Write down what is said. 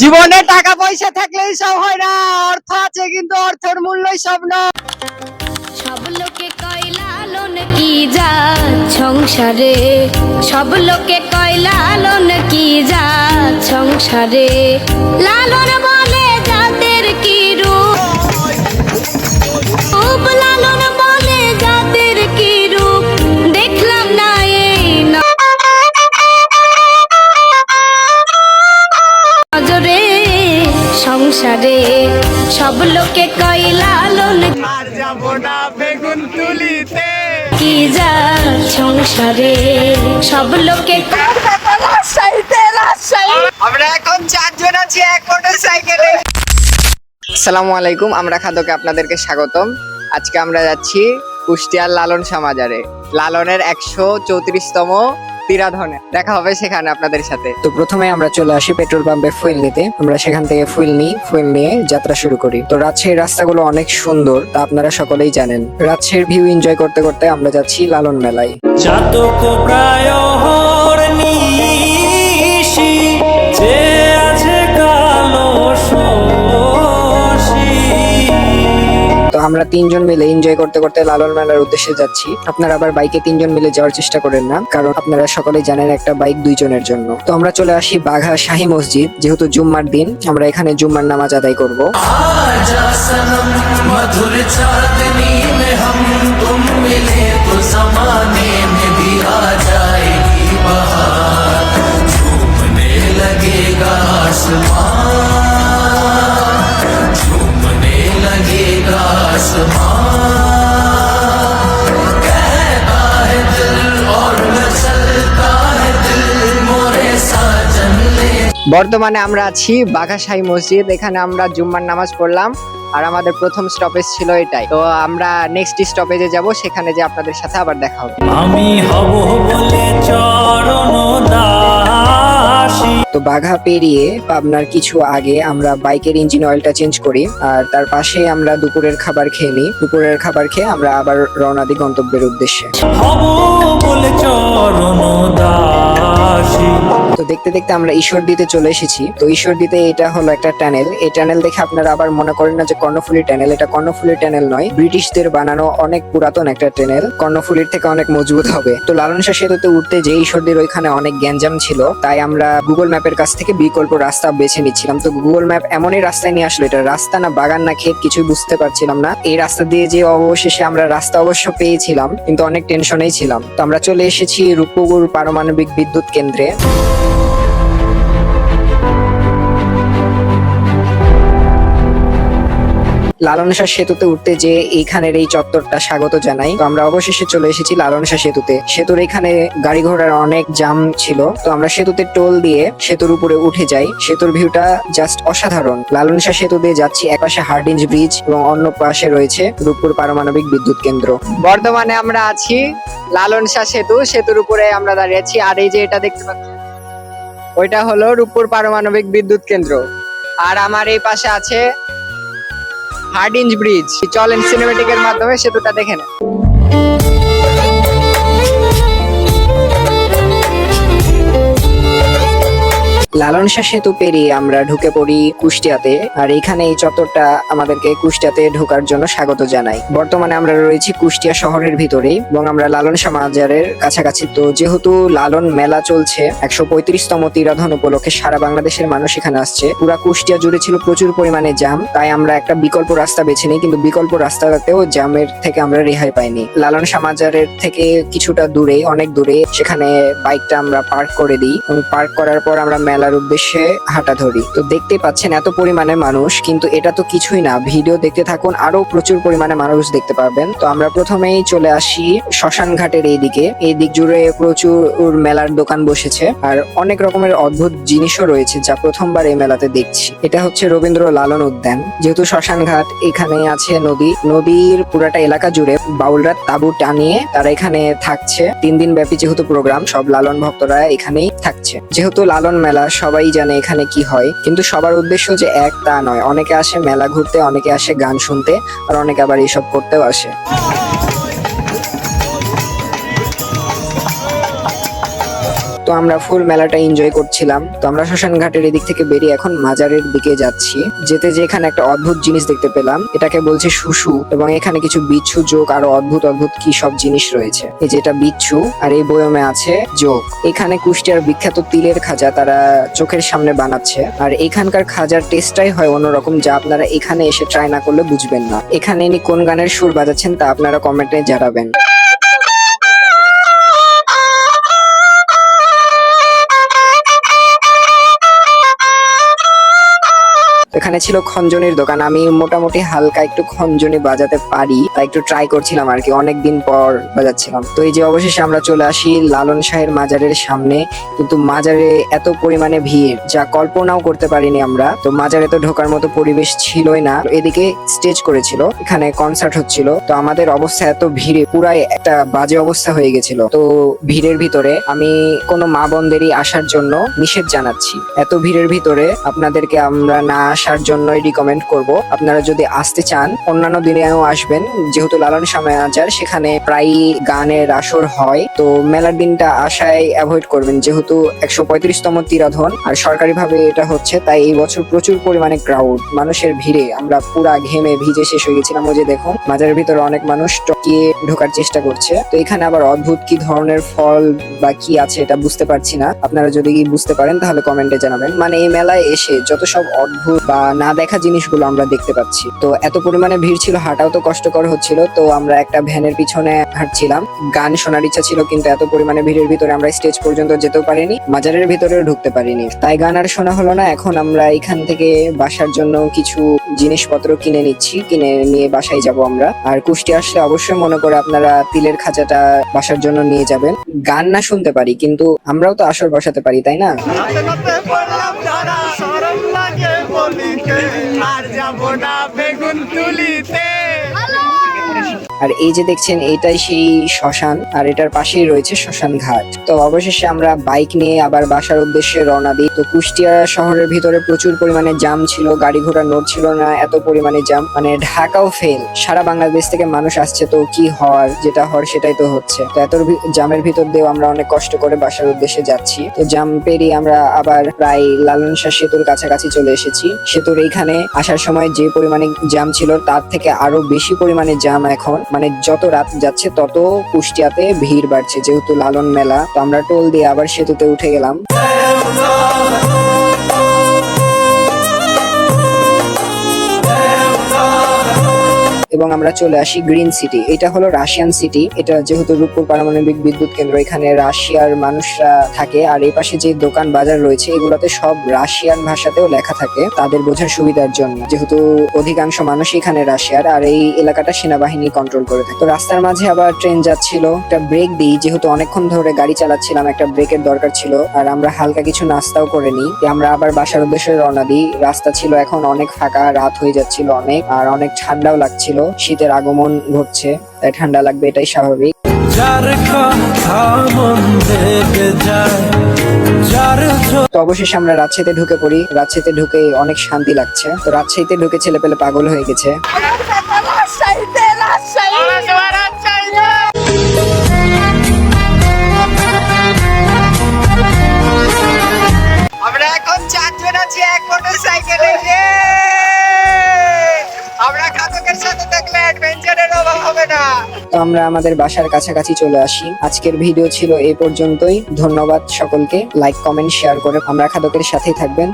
জীবনে টাকা পয়সা থাকলেই সব হয় না, অর্থ আছে কিন্তু অর্থের মূল্যই সব না। সব লোকে কয়লালন কি যা, সংসারে। সব লোকে কয়লালন কি যা, সংসারে। লালন সব লালন আর যাব না বেগুন তুলিতে। কি যা সংসারে? সব লোকে আমরা এখন চারজন আছি এক মোটর সাইকেলে আসসালামু আলাইকুম আমরা খাদকে আপনাদেরকে স্বাগতম। আজকে আমরা যাচ্ছি কুষ্টিয়ার লালন সমাজারে। লালনের একশো চৌত্রিশতম তিরাধনে দেখা হবে সেখানে আপনাদের সাথে। তো প্রথমে আমরা চলে আসি পেট্রোল পাম্পে ফুয়েল নিতে। আমরা সেখান থেকে ফুয়েল নিই ফুয়েল নিয়ে যাত্রা শুরু করি। তো রাজশাহীর রাস্তাগুলো অনেক সুন্দর তা আপনারা সকলেই জানেন। রাজশাহীর ভিউ এনজয় করতে করতে আমরা যাচ্ছি লালন মেলায়। চাতক প্রায় আমরা তিনজন মিলে এনজয় করতে করতে লালন মেলার উদ্দেশ্যে যাচ্ছি। আপনারা আবার বাইকে তিনজন মিলে যাওয়ার চেষ্টা করেন না, কারণ আপনারা সকলে জানেন একটা বাইক দুইজনের জন্য। তো আমরা চলে আসি বাঘা শাহী মসজিদ, যেহেতু জুম্মার দিন, আমরা এখানে জুম্মার নামাজ আদায় করব। মধুর চাঁদনি মে হম তুম মিলে তো জমানে। বর্তমানে আমরা আছি বাঘাশাহী মসজিদ এখানে আমরা জুম্মার নামাজ পড়লাম। আর আমাদের প্রথম স্টপেজ ছিল এটাই। তো আমরা নেক্সট স্টপেজে যাব সেখানে যে আপনাদের সাথে আবার দেখা হবে। আমি হব বলে চরণ তো বাঘা পেরিয়ে পাবনার কিছু আগে আমরা বাইকের ইঞ্জিন অয়েলটা চেঞ্জ করি আর তার পাশে আমরা দুপুরের খাবার খেয়ে নিই। দুপুরের খাবার খেয়ে আমরা আবার রওনা দিই গন্তব্যের উদ্দেশ্যে। তো দেখতে দেখতে আমরা ঈশ্বর দিতে চলে এসেছি। তো ঈশ্বর দিতে এটা হলো একটা টানেল এই টানেল দেখে আপনারা আবার মনে করেন না যে কর্ণফুলি টানেল এটা কর্ণফুলি টানেল নয়, ব্রিটিশদের বানানো অনেক পুরাতন একটা টানেল কর্ণফুলির থেকে অনেক মজবুত হবে। তো লালন শাহ সেতুতে উঠতে যে ঈশ্বরদের ওইখানে অনেক গ্যাঞ্জাম ছিল, তাই আমরা গুগল ম্যাপের কাছ থেকে বিকল্প রাস্তা বেছে নিচ্ছিলাম। তো গুগল ম্যাপ এমনই রাস্তায় নিয়ে আসলো, এটা রাস্তা না বাগান না ক্ষেত, কিছুই বুঝতে পারছিলাম না। এই রাস্তা দিয়ে যে অবশেষে আমরা রাস্তা অবশ্য পেয়েছিলাম, কিন্তু অনেক টেনশনেই ছিলাম। তো আমরা চলে এসেছি রূপপুর পারমাণবিক বিদ্যুৎ কেন্দ্রে। লালন শাহ সেতুতে উঠতে যে এইখানের এই চত্বরটা স্বাগত জানাই। তো আমরা অবশেষে চলে এসেছি লালন শাহ সেতুতে। সেতুর এখানে গাড়ি ঘোড়ার অনেক জাম ছিল। তো আমরা সেতুতে টোল দিয়ে সেতুর উপরে উঠে যাই। সেতুর ভিউটা জাস্ট অসাধারণ। লালন শাহ সেতু দিয়ে যাচ্ছি একপাশে হার্ডিঞ্জ ব্রিজ এবং অন্য পাশে রয়েছে রূপপুর পারমাণবিক বিদ্যুৎ কেন্দ্র। বর্তমানে আমরা আছি লালন শাহ সেতু। সেতুর উপরে আমরা দাঁড়িয়ে আছি। আর এই যে এটা দেখতে পাচ্ছি ওইটা হলো রূপপুর পারমাণবিক বিদ্যুৎ কেন্দ্র। আর আমার এই পাশে আছে হার্ডিঞ্জ ব্রিজ। চলেন সিনেমেটিকের মাধ্যমে সেতুটা দেখে নেন লালন শাহ সেতু পেরিয়ে আমরা ঢুকে পড়ি কুষ্টিয়াতে, আর এখানে এই চত্বরটা আমাদেরকে কুষ্টিয়াতে ঢোকার জন্য স্বাগত জানাই। বর্তমানে আমরা রয়েছি কুষ্টিয়া শহরের ভিতরে এবং আমরা লালন শাহ মাজারের কাছাকাছি। তো যেহেতু লালন মেলা চলছে, একশো পঁয়ত্রিশতম তিরাধন উপলক্ষে সারা বাংলাদেশের মানুষ এখানে আসছে। পুরা কুষ্টিয়া জুড়ে ছিল প্রচুর পরিমাণে জাম তাই আমরা একটা বিকল্প রাস্তা বেছে নিই, কিন্তু বিকল্প রাস্তাতেও জামের থেকে আমরা রেহাই পাইনি। লালন শাহ মাজারের থেকে কিছুটা দূরে, অনেক দূরে, সেখানে বাইকটা আমরা পার্ক করে দিই, এবং পার্ক করার পর আমরা মেলার উদ্দেশ্যে হাঁটা ধরি। তো দেখতে পাচ্ছেন এত পরিমাণে মানুষ, কিন্তু এটা তো কিছুই না। ভিডিও দেখতে থাকুন, আরও প্রচুর পরিমাণে মানুষ দেখতে পারবেন। তো আমরা প্রথমেই চলে আসি শ্মশান ঘাটের এই দিকে এই দিক জুড়ে প্রচুর মেলার দোকান বসেছে, আর অনেক রকমের অদ্ভুত জিনিসও রয়েছে যা প্রথমবার এই মেলাতে দেখছি। এটা হচ্ছে রবীন্দ্র লালন উদ্যান। যেহেতু শ্মশান ঘাট এখানে আছে নদী, নদীর পুরাটা এলাকা জুড়ে বাউলরা তাঁবু টানিয়ে তারা এখানে থাকছে। তিন দিন ব্যাপী যেহেতু প্রোগ্রাম, সব লালন ভক্তরা এখানেই থাকছে। যেহেতু লালন মেলা সবাই জানে এখানে কি হয়। কিন্তু সবার উদ্দেশ্য যে এক তা নয়। অনেকে আসে মেলা ঘুরতে, অনেকে আসে গান শুনতে, আর অনেকে আবার এসব করতেও আসে। তো আমরা ফুল মেলাটা এনজয় করছিলাম। তো আমরা শ্মশান ঘাটের এদিক থেকে বেরিয়ে এখন মাজারের দিকে যাচ্ছি। যেতে যে এখানে একটা অদ্ভুত জিনিস দেখতে পেলাম। এটাকে বলছে শুশু এবং এখানে কিছু বিচ্ছু যোগ আরও অদ্ভুত অদ্ভুত কি সব জিনিস রয়েছে। এই যেটা বিচ্ছু আর এই বয়মে আছে যোগ। এখানে কুষ্টিয়ার বিখ্যাত তিলের খাজা তারা চোখের সামনে বানাচ্ছে। আর এখানকার খাজার টেস্টটাই হয় অন্যরকম যা আপনারা এখানে এসে ট্রাই না করলে বুঝবেন না। এখানে ইনি কোন গানের সুর বাজাচ্ছেন তা আপনারা কমেন্টে জানাবেন। এখানে ছিল খঞ্জনির দোকান। আমি মোটামুটি হালকা একটু খঞ্জনি বাজাতে পারি তাই একটু ট্রাই করছিলাম আর কি, অনেকদিন পর বাজাচ্ছিলাম। তো এই যে অবশেষে আমরা চলে আসি লালন শাহের মাজারের সামনে। কিন্তু মাজারে এত পরিমাণে ভিড়, যা কল্পনাও করতে পারিনি আমরা। তো মাজারে তো ঢোকার মতো পরিবেশ ছিলই না, এদিকে স্টেজ করেছিল, এখানে কনসার্ট হচ্ছিল। তো আমাদের অবস্থা এত ভিড়ে, পুরাই একটা বাজে অবস্থা হয়ে গেছিল। তো ভিড়ের ভিতরে আমি কোনো মা বোনদেরই আসার জন্য নিষেধ জানাচ্ছি। এত ভিড়ের ভিতরে আপনাদেরকে আমরা না আসার জন্যই রিকমেন্ড করব। আপনারা যদি আসতে চান, অন্যান্য দিনেও আসবেন। যেহেতু লালন সময় আচার, সেখানে প্রায় গানের আসর হয়। তো মেলার দিনটা আশায় অ্যাভয়েড করবেন। যেহেতু একশো পঁয়ত্রিশতম তিরাধন, আর সরকারিভাবে এটা হচ্ছে, তাই এই বছর প্রচুর পরিমাণে ক্রাউড মানুষের ভিড়ে। আমরা পুরা ঘেমে ভিজে শেষ হয়ে গেছিলাম। ওই যে দেখুন, মাজারের ভিতরে অনেক মানুষ টকিয়ে ঢোকার চেষ্টা করছে। তো এখানে আবার অদ্ভুত কি ধরনের ফল বা কি আছে এটা বুঝতে পারছি না। আপনারা যদি বুঝতে পারেন, তাহলে কমেন্টে জানাবেন। মানে এই মেলায় এসে যত সব অদ্ভুত বা না দেখা জিনিসগুলো আমরা দেখতে পাচ্ছি। তো এত পরিমাণে ভিড় ছিল, হাঁটাও তো কষ্টকর হচ্ছিল, তো আমরা একটা ভ্যানের পিছনে হাঁটছিলাম। গান শোনার ইচ্ছা ছিল, কিন্তু এত পরিমাণে ভিড়ের ভিতরে আমরা স্টেজ পর্যন্ত যেতেও পারিনি, মাজারের ভিতরেও ঢুকতে পারিনি। তাই গান আর শোনা হলো না, এখন আমরা এখান থেকে বাসার জন্য কিছু জিনিসপত্র কিনে নিচ্ছি, কিনে নিয়ে বাসায় যাব আমরা। আর কুষ্টি আসলে অবশ্যই মনে করে আপনারা তিলের খাঁচাটা বাসার জন্য নিয়ে যাবেন। গান না শুনতে পারি, কিন্তু আমরাও তো আসর বসাতে পারি, তাই না? লাগে আর যাব না বেগুন তুলিতে। আর এই যে দেখছেন, এটাই সেই শ্মশান আর এটার পাশেই রয়েছে শ্মশান ঘাট। তো অবশেষে আমরা বাইক নিয়ে আবার বাসার উদ্দেশ্যে রওনা দিই। তো কুষ্টিয়া শহরের ভিতরে প্রচুর পরিমাণে জাম ছিল, গাড়ি ঘোড়া নড়ছিল না, এত পরিমাণে জাম মানে ঢাকাও ফেল সারা বাংলাদেশ থেকে মানুষ আসছে, তো কি হওয়ার, যেটা হওয়ার সেটাই তো হচ্ছে। তো এত জামের ভিতর দিয়েও আমরা অনেক কষ্ট করে বাসার উদ্দেশ্যে যাচ্ছি। তো জাম পেরিয়ে আমরা আবার প্রায় লালন শাহ সেতুর কাছাকাছি চলে এসেছি। সেতুর এইখানে আসার সময় যে পরিমাণে জাম ছিল, তার থেকে আরও বেশি পরিমাণে জাম এখন। মানে যত রাত যাচ্ছে, তত কুষ্টিয়াতে ভিড় বাড়ছে। যেহেতু লালন মেলা, তো আমরা টোল দিয়ে আবার সেতুতে উঠে গেলাম। এবং আমরা চলে আসি গ্রিন সিটি। এটা হলো রাশিয়ান সিটি। এটা যেহেতু রূপপুর পারমাণবিক বিদ্যুৎ কেন্দ্র, এখানে রাশিয়ার মানুষরা থাকে। আর এই পাশে যে দোকান বাজার রয়েছে, এগুলোতে সব রাশিয়ান ভাষাতেও লেখা থাকে তাদের বোঝার সুবিধার জন্য। যেহেতু অধিকাংশ মানুষ এখানে রাশিয়ার, আর এই এলাকাটা সেনাবাহিনী কন্ট্রোল করে থাকে। তো রাস্তার মাঝে আবার ট্রেন যাচ্ছিল। একটা ব্রেক দিই, যেহেতু অনেকক্ষণ ধরে গাড়ি চালাচ্ছিলাম, একটা ব্রেকের দরকার ছিল। আর আমরা হালকা কিছু নাস্তাও করে নিই। আমরা আবার বাসার উদ্দেশ্যে রওনা দিই। রাস্তা ছিল এখন অনেক ফাঁকা, রাত হয়ে যাচ্ছিল অনেক, আর অনেক ঠান্ডাও লাগছিল। শীতের আগমন ঘটছে তাই ঠান্ডা লাগবে এটাই স্বাভাবিক। তো অবশেষে আমরা রাজশাহীতে ঢুকে পড়ি। রাজশাহীতে ঢুকে অনেক শান্তি লাগছে। তো রাজশাহীতে ঢুকে ছেলে পেলে পাগল হয়ে গেছে। আমরা এখন চারজন আছি এক মোটর সাইকেলে আমরা খাতকের সাথে তো আমরা আমাদের বাসার কাছাকাছি চলে আসি। আজকের ভিডিও ছিল এই পর্যন্তই। ধন্যবাদ সকলকে। লাইক কমেন্ট শেয়ার করে আমরা খাদকের সাথেই থাকবেন।